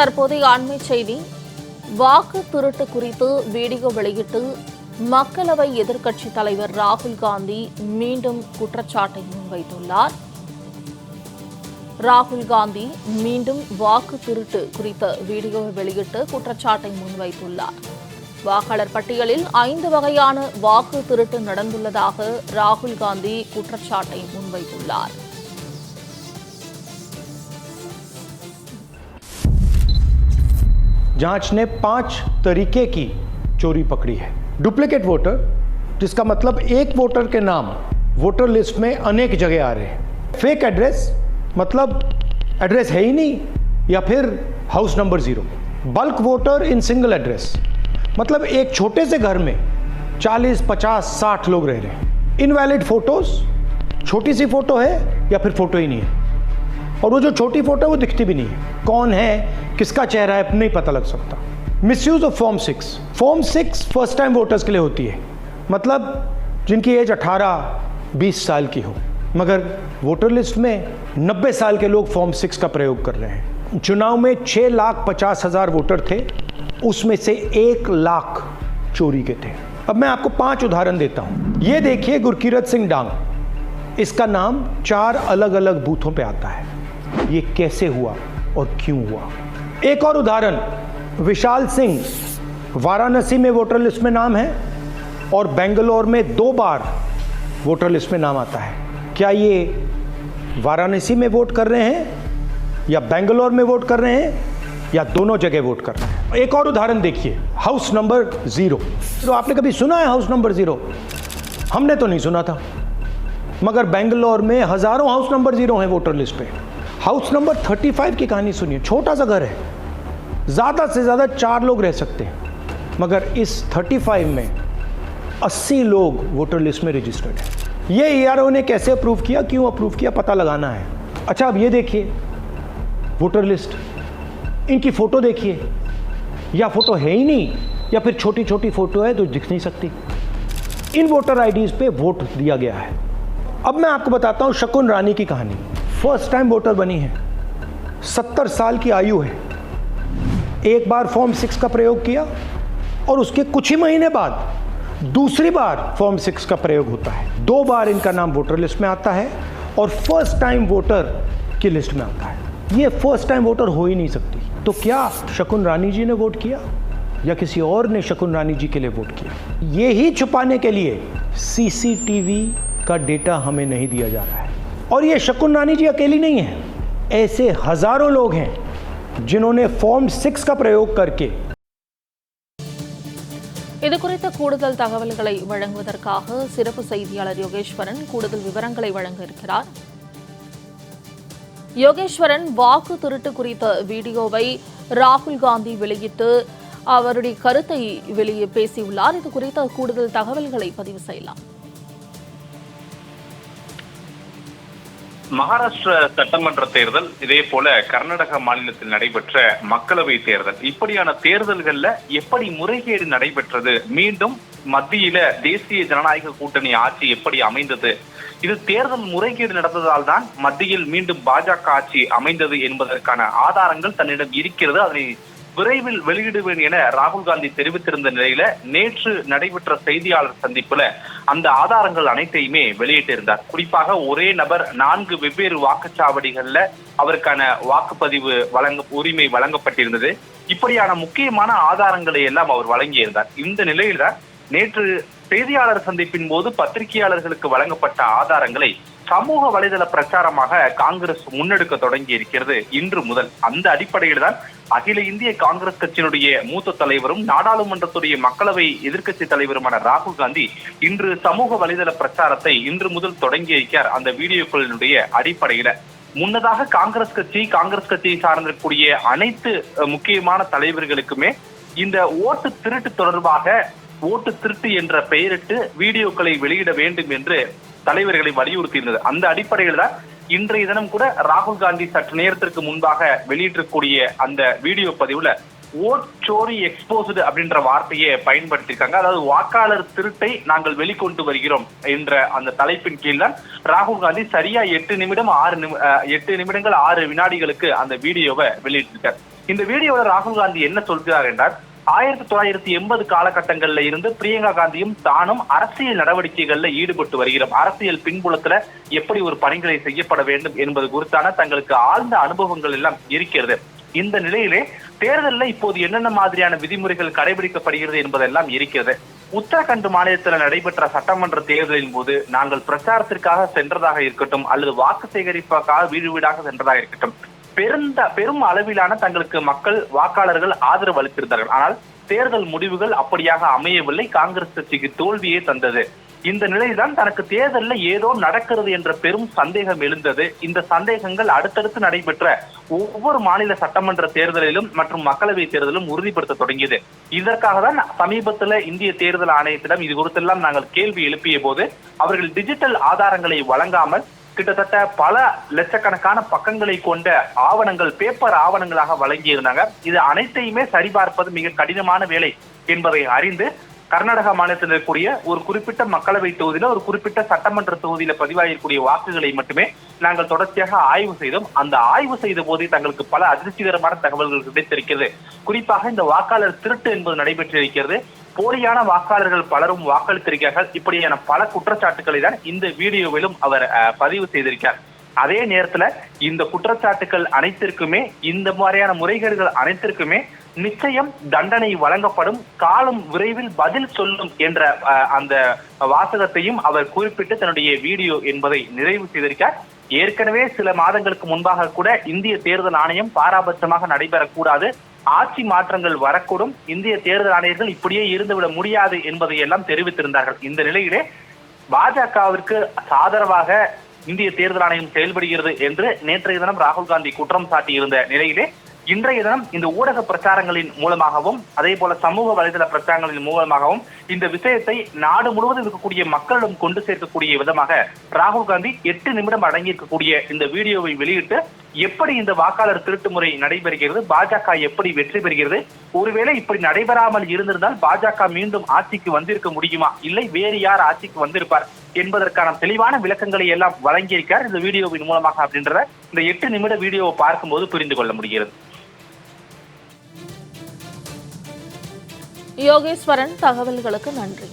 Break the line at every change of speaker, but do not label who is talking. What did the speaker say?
தற்போதைய அண்மை செய்தி வாக்கு திருட்டு குறித்து வீடியோ வெளியிட்டு மக்களவை எதிர்க்கட்சித் தலைவர் ராகுல் காந்தி மீண்டும் குற்றச்சாட்டை முன்வைத்துள்ளார். ராகுல் காந்தி மீண்டும் வாக்கு திருட்டு குறித்த வீடியோவை வெளியிட்டு குற்றச்சாட்டை முன்வைத்துள்ளார். வாக்காளர் பட்டியலில் ஐந்து வகையான வாக்கு திருட்டு நடந்துள்ளதாக ராகுல் காந்தி குற்றச்சாட்டை முன்வைத்துள்ளார்.
जाँच ने पाँच तरीके की चोरी पकड़ी है। डुप्लीकेट वोटर जिसका मतलब एक वोटर के नाम वोटर लिस्ट में अनेक जगह आ रहे हैं। फेक एड्रेस मतलब एड्रेस है ही नहीं या फिर house number zero bulk voter in single address मतलब एक छोटे से घर में 40, 50, 60 लोग रह रहे हैं। इनवैलिड फ़ोटोज़ छोटी सी फ़ोटो है या फिर फ़ोटो ही नहीं है। और वो जो छोटी फ़ोटो है, वो दिखती भी नहीं है। कौन है, किसका चेहरा है, नहीं पता लग सकता। Misuse of form six form six first time voters के लिए होती है। मतलब जिनकी एज 18 20 साल की हो। मगर वोटर लिस्ट में 90 साल के लोग फॉर्म सिक्स का प्रयोग कर रहे हैं। चुनाव में 6 लाख पचास हज़ार वोटर थे, उसमें से एक लाख चोरी के थे। अब मैं आपको पाँच उदाहरण देता हूँ। ये देखिए गुरकीरत सिंह डांग। इसका नाम चार अलग अलग बूथों पे आता है। ये कैसे हुआ और क्यों हुआ? एक और उदाहरण, विशाल सिंह, वाराणसी में वोटर लिस्ट में नाम है और बेंगलोर में दो बार वोटर लिस्ट में नाम आता है। क्या ये वाराणसी में वोट कर रहे हैं या बेंगलोर में वोट कर रहे हैं या दोनों जगह वोट कर रहे हैं? एक और उदाहरण देखिए, हाउस नंबर ज़ीरो। तो आपने कभी सुना है हाउस नंबर ज़ीरो? हमने तो नहीं सुना था, मगर बेंगलोर में हज़ारों हाउस नंबर ज़ीरो हैं वोटर लिस्ट पे। हाउस नंबर 35 की कहानी सुनिए। छोटा सा घर है। ज़्यादा से ज़्यादा चार लोग रह सकते हैं। मगर इस 35 में 80 लोग वोटर लिस्ट में रजिस्टर्ड हैं। ये ए ई ने कैसे अप्रूव किया, क्यों अप्रूव किया, पता लगाना है। अच्छा अब ये देखिए। Voter list. इनकी फ़ोटो देखिए। या फ़ोटो है ही नहीं, या फिर छोटी छोटी फ़ोटो है तो दिख नहीं सकती। इन वोटर आईडीज़ पे वोट दिया गया है। अब मैं आपको बताता हूँ शकुन रानी की कहानी। फ़र्स्ट टाइम वोटर बनी है। सत्तर साल की आयु है। एक बार फॉर्म सिक्स का प्रयोग किया और उसके कुछ ही महीने बाद दूसरी बार फॉर्म सिक्स का प्रयोग होता है। दो बार इनका नाम वोटर लिस्ट में आता है और फ़र्स्ट टाइम वोटर की लिस्ट में आता है। ये फ़र्स्ट टाइम वोटर हो ही नहीं सकती। तो क्या शकुन रानी जी ने वोट किया या किसी और ने शकुन रानी जी के लिए वोट किया? ये ही छुपाने के लिए सीसीटीवी का डेटा हमें नहीं दिया जा रहा है। और ये शकुन रानी जी अकेली नहीं है ऐसे हजारों लोग हैं जिन्होंने फॉर्म सिक्स का प्रयोग करके
இது குறித்த கூடுதல் தகவல்களை வழங்குவதற்காக சிறப்பு செய்தியாளர் யோகேஸ்வரன் கூடுதல் விவரங்களை வழங்க இருக்கிறார் யோகேஸ்வரன் வாக்கு திருட்டு குறித்த வீடியோவை ராகுல் காந்தி வெளியிட்டு அவருடைய கருத்தை வெளியே பேசியுள்ளார் இது குறித்த கூடுதல் தகவல்களை பதிவு செய்யலாம்
மகாராஷ்டிர சட்டமன்ற தேர்தல் இதே போல கர்நாடக மாநிலத்தில் நடைபெற்ற மக்களவை தேர்தல். இப்படியான தேர்தல்கள்ல எப்படி முறைகேடு நடைபெற்றது? மீண்டும் மத்தியில தேசிய ஜனநாயக கூட்டணி ஆட்சி எப்படி அமைந்தது? இது தேர்தல் முறைகேடு நடந்ததால் தான் மத்தியில் மீண்டும் பாஜக ஆட்சி அமைந்தது என்பதற்கான ஆதாரங்கள் தன்னிடம் இருக்கிறது. அதனை விரைவில் வெளியிடுவேன் என ராகுல் காந்தி தெரிவித்திருந்த நிலையில நேற்று நடைபெற்ற செய்தியாளர் சந்திப்புல அந்த ஆதாரங்கள் அனைத்தையுமே வெளியிட்டிருந்தார். குறிப்பாக ஒரே நபர் நான்கு வெவ்வேறு வாக்குச்சாவடிகள்ல அவருக்கான வாக்குப்பதிவு வழங்க உரிமை வழங்கப்பட்டிருந்தது. இப்படியான முக்கியமான ஆதாரங்களை எல்லாம் அவர் வழங்கியிருந்தார். இந்த நிலையில நேற்று செய்தியாளர் சந்திப்பின் போது பத்திரிகையாளர்களுக்கு வழங்கப்பட்ட ஆதாரங்களை சமூக வலைதள பிரச்சாரமாக காங்கிரஸ் முன்னெடுக்க தொடங்கி இருக்கிறது இன்று முதல். அந்த அடிப்படையில் தான் அகில இந்திய காங்கிரஸ் கட்சியினுடைய மூத்த தலைவரும் நாடாளுமன்றத்துடைய மக்களவை எதிர்க்கட்சி தலைவருமான ராகுல் காந்தி இன்று சமூக வலைதள பிரச்சாரத்தை இன்று முதல் தொடங்கி இருக்கிறார் அந்த வீடியோக்களினுடைய அடிப்படையில முன்னதாக காங்கிரஸ் கட்சி காங்கிரஸ் கட்சியை சார்ந்திருக்கக்கூடிய அனைத்து முக்கியமான தலைவர்களுக்குமே இந்த ஓட்டு திருட்டு தொடர்பாக ஓட்டு திருட்டு என்ற பெயரிட்டு வீடியோக்களை வெளியிட வேண்டும் என்று தலைவர்களை வலியுறுத்தியிருந்தது. அந்த அடிப்படையில் தான் இன்றைய தினம் கூட ராகுல் காந்தி சற்று நேரத்திற்கு முன்பாக வெளியிட்டிருக்கக்கூடிய அந்த வீடியோ பதிவுல ஓட் சோரி எக்ஸ்போஸ்டு அப்படின்ற வார்த்தையை பயன்படுத்தியிருக்காங்க. அதாவது வாக்காளர் திருட்டை நாங்கள் வெளிக்கொண்டு வருகிறோம் என்ற அந்த தலைப்பின் கீழ் தான் ராகுல் காந்தி சரியா எட்டு நிமிடம் ஆறு நிமி- எட்டு நிமிடங்கள் ஆறு வினாடிகளுக்கு அந்த வீடியோவை வெளியிட்டிருக்கார். இந்த வீடியோவில் ராகுல் காந்தி என்ன சொல்கிறார் என்றால் ஆயிரத்தி தொள்ளாயிரத்தி எண்பது காலகட்டங்கள்ல இருந்து பிரியங்கா காந்தியும் தானும் அரசியல் நடவடிக்கைகள்ல ஈடுபட்டு வருகிறோம். அரசியல் பின்புலத்துல எப்படி ஒரு பணிகளை செய்யப்பட வேண்டும் என்பது குறித்தான தங்களுக்கு ஆழ்ந்த அனுபவங்கள் எல்லாம் இருக்கிறது. இந்த நிலையிலே தேர்தலில் இப்போது என்னென்ன மாதிரியான விதிமுறைகள் கடைபிடிக்கப்படுகிறது என்பதெல்லாம் இருக்கிறது. உத்தரகண்ட் மாநிலத்தில் நடைபெற்ற சட்டமன்ற தேர்தலின் போது நாங்கள் பிரச்சாரத்திற்காக சென்றதாக இருக்கட்டும் அல்லது வாக்கு சேகரிப்புக்காக வீடு வீடாக சென்றதாக இருக்கட்டும் பெருந்த பெரும் அளவிலான தங்களுக்கு மக்கள் வாக்காளர்கள் ஆதரவு அளித்திருந்தார்கள். ஆனால் தேர்தல் முடிவுகள் அப்படியாக அமையவில்லை. காங்கிரஸ் கட்சிக்கு தோல்வியே தந்தது. இந்த நிலையில்தான் தனக்கு தேர்தலில் ஏதோ நடக்கிறது என்ற பெரும் சந்தேகம் எழுந்தது. இந்த சந்தேகங்கள் அடுத்தடுத்து நடைபெற்ற ஒவ்வொரு மாநில சட்டமன்ற தேர்தலிலும் மற்றும் மக்களவை தேர்தலிலும் உறுதிப்படுத்த தொடங்கியது. இதற்காக தான் சமீபத்தில் இந்திய தேர்தல் ஆணையத்திடம் இது குறித்தெல்லாம் நாங்கள் கேள்வி எழுப்பிய போது அவர்கள் டிஜிட்டல் ஆதாரங்களை வழங்காமல் கிட்டத்தட்ட பல லட்சக்கணக்கான பக்கங்களை கொண்ட ஆவணங்கள் பேப்பர் ஆவணங்களாக வழங்கியிருந்தாங்க. இது அனைத்தையுமே சரிபார்ப்பது மிக கடினமான வேலை என்பதை அறிந்து கர்நாடக மாநிலத்தில் இருக்கக்கூடிய ஒரு குறிப்பிட்ட மக்களவை தொகுதியில ஒரு குறிப்பிட்ட சட்டமன்ற தொகுதியில பதிவாகக்கூடிய வாக்குகளை மட்டுமே நாங்கள் தொடர்ச்சியாக ஆய்வு செய்தோம். அந்த ஆய்வு செய்த போதே தங்களுக்கு பல அதிர்ச்சிகரமான தகவல்கள் கிடைத்திருக்கிறது. குறிப்பாக இந்த வாக்காளர் திருட்டு என்பது நடைபெற்றிருக்கிறது. போலியான வாக்காளர்கள் பலரும் வாக்களித்திருக்கிறார்கள். இப்படியான பல குற்றச்சாட்டுக்களை தான் இந்த வீடியோவிலும் அவர் பதிவு செய்திருக்கிறார். அதே நேரத்துல இந்த குற்றச்சாட்டுகள் அனைத்திற்குமே இந்த மாதிரியான முறைகேடுகள் அனைத்திற்குமே நிச்சயம் தண்டனை வழங்கப்படும். காலம் விரைவில் பதில் சொல்லும் என்ற அஹ், அந்த வாசகத்தையும் அவர் குறிப்பிட்டு தன்னுடைய வீடியோ என்பதை நிறைவு செய்திருக்கார் ஏற்கனவே சில மாதங்களுக்கு முன்பாக கூட இந்திய தேர்தல் ஆணையம் பாராபட்சமாக நடைபெறக்கூடாது. ஆட்சி மாற்றங்கள் வரக்கூடும். இந்திய தேர்தல் ஆணையர்கள் இப்படியே இருந்துவிட முடியாது என்பதை எல்லாம் தெரிவித்திருந்தார்கள். இந்த நிலையிலே பாஜகவிற்கு ஆதரவாக இந்திய தேர்தல் ஆணையம் செயல்படுகிறது என்று நேற்றைய தினம் ராகுல் காந்தி குற்றம் சாட்டியிருந்த நிலையிலே இன்றைய தினம் இந்த ஊடக பிரச்சாரங்களின் மூலமாகவும் அதே போல சமூக வலைதள பிரச்சாரங்களின் மூலமாகவும் இந்த விஷயத்தை நாடு முழுவதும் இருக்கக்கூடிய மக்களிடம் கொண்டு சேர்க்கக்கூடிய விதமாக ராகுல் காந்தி எட்டு நிமிடம் அடங்கியிருக்கக்கூடிய இந்த வீடியோவை வெளியிட்டு எப்படி இந்த வாக்காளர் திருட்டு முறை நடைபெறுகிறது? பாஜக எப்படி வெற்றி பெறுகிறது? ஒருவேளை இப்படி நடைபெறாமல் இருந்திருந்தால் பாஜக மீண்டும் ஆட்சிக்கு வந்திருக்க முடியுமா? இல்லை வேறு யார் ஆட்சிக்கு வந்திருப்பார் என்பதற்கான தெளிவான விளக்கங்களை எல்லாம் வழங்கியிருக்கார் இந்த வீடியோவின் மூலமாக அப்படின்றத இந்த எட்டு நிமிட வீடியோவை பார்க்கும்போது புரிந்து கொள்ள முடிகிறது.
யோகேஸ்வரன் தகவல்களுக்கு நன்றி.